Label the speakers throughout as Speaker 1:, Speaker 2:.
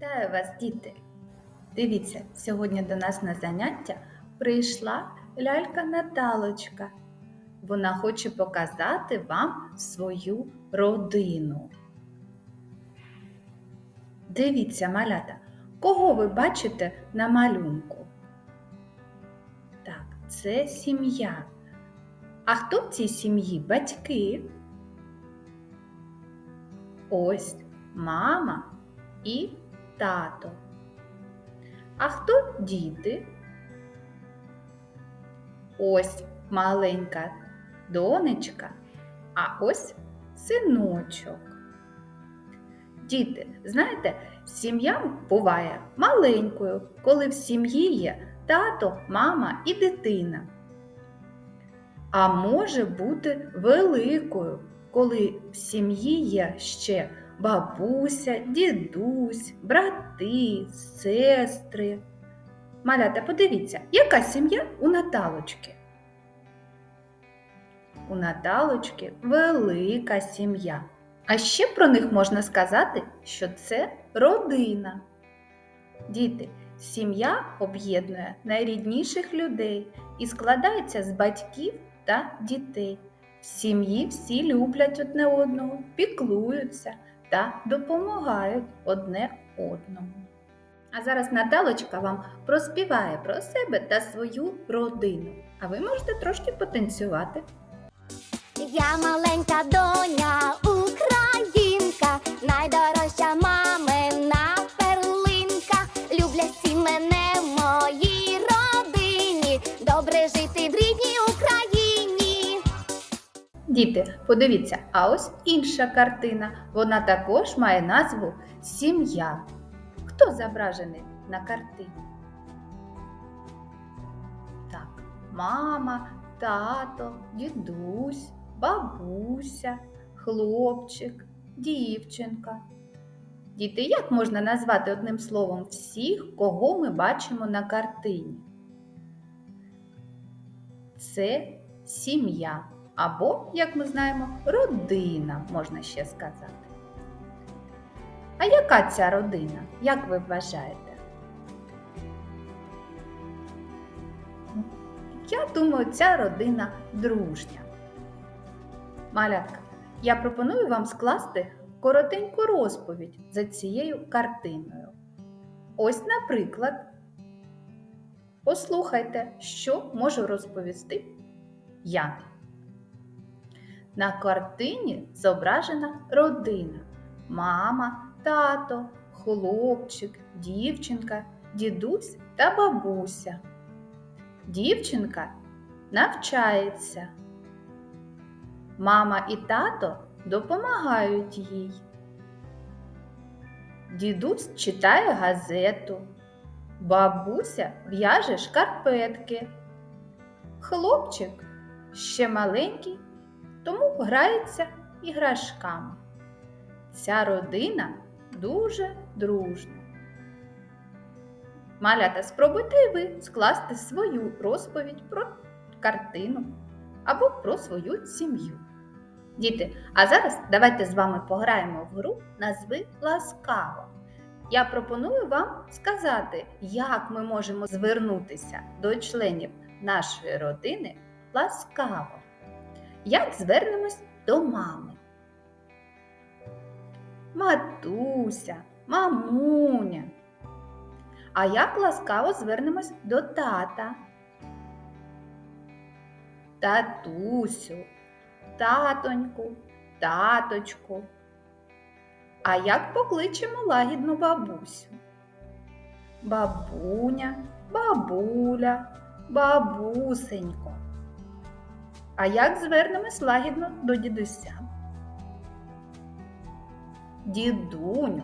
Speaker 1: Вітаю вас, діти! Дивіться, сьогодні до нас на заняття прийшла лялька Наталочка. Вона хоче показати вам свою родину. Дивіться, малята, кого ви бачите на малюнку? Так, це сім'я. А хто в цій сім'ї? Батьки? Ось мама і тато. А хто діти? Ось маленька донечка, а ось синочок. Діти, знаєте, сім'я буває маленькою, коли в сім'ї є тато, мама і дитина. А може бути великою, коли в сім'ї є ще бабуся, дідусь, брати, сестри. Малята, подивіться, яка сім'я у Наталочки? У Наталочки велика сім'я. А ще про них можна сказати, що це родина. Діти, сім'я об'єднує найрідніших людей і складається з батьків та дітей. В сім'ї всі люблять одне одного, піклуються та допомагають одне одному. А зараз Наталочка вам проспіває про себе та свою родину. А ви можете трошки потанцювати.
Speaker 2: Я маленька доня, українка,
Speaker 1: Діти, подивіться, а ось інша картина. Вона також має назву Сім'я. Хто зображений на картині? Так, мама, тато, дідусь, бабуся, хлопчик, дівчинка. Діти, як можна назвати одним словом всіх, кого ми бачимо на картині? Це сім'я або, як ми знаємо, родина, можна ще сказати. А яка ця родина? Як ви вважаєте? Я думаю, ця родина дружня. Малятка, я пропоную вам скласти коротеньку розповідь за цією картиною. Ось, наприклад, послухайте, що можу розповісти я. На картині зображена родина: мама, тато, хлопчик, дівчинка, дідусь та бабуся. Дівчинка навчається. Мама і тато допомагають їй. Дідусь читає газету, бабуся в'яже шкарпетки. Хлопчик ще маленький, тому грається іграшками. Ця родина дуже дружна. Малята, спробуйте і ви скласти свою розповідь про картину або про свою сім'ю. Діти, а зараз давайте з вами пограємо в гру назви ласкаво. Я пропоную вам сказати, як ми можемо звернутися до членів нашої родини ласкаво. Як звернемось до мами? Матуся, мамуня. А як ласкаво звернемось до тата? Татусю, татоньку, таточку. А як покличемо лагідну бабусю? Бабуня, бабуля, бабусенько. А як звернемось лагідно до дідуся? Дідуню,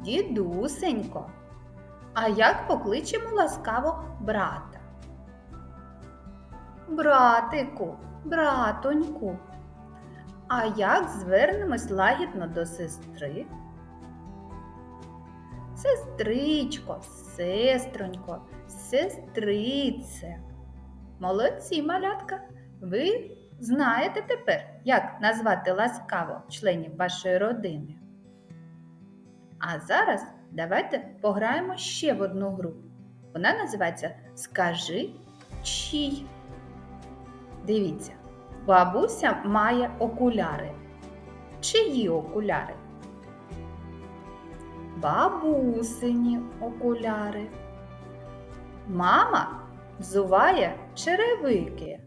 Speaker 1: дідусенько. А як покличемо ласкаво брата? Братику, братоньку. А як звернемось лагідно до сестри? Сестричко, сестронько, сестрице. Молодці, малятка, ви знаєте тепер, як назвати ласкаво членів вашої родини. А зараз давайте пограємо ще в одну гру. Вона називається Скажи чий. Дивіться, бабуся має окуляри. Чиї окуляри? Бабусині окуляри. Мама взуває черевики.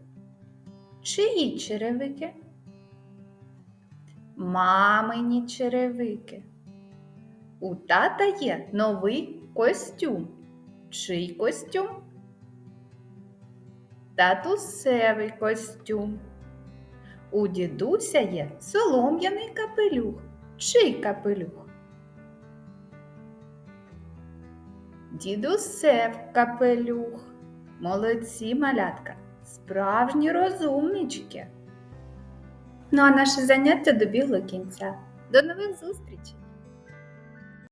Speaker 1: Чиї черевики? Мамині черевики. У тата є новий костюм. Чий костюм? Татусевий костюм. У дідуся є солом'яний капелюх. Чий капелюх? Дідусев капелюх. Молодці малятка, справжні розумнички. Ну а наше заняття добігло кінця. До нових зустрічей!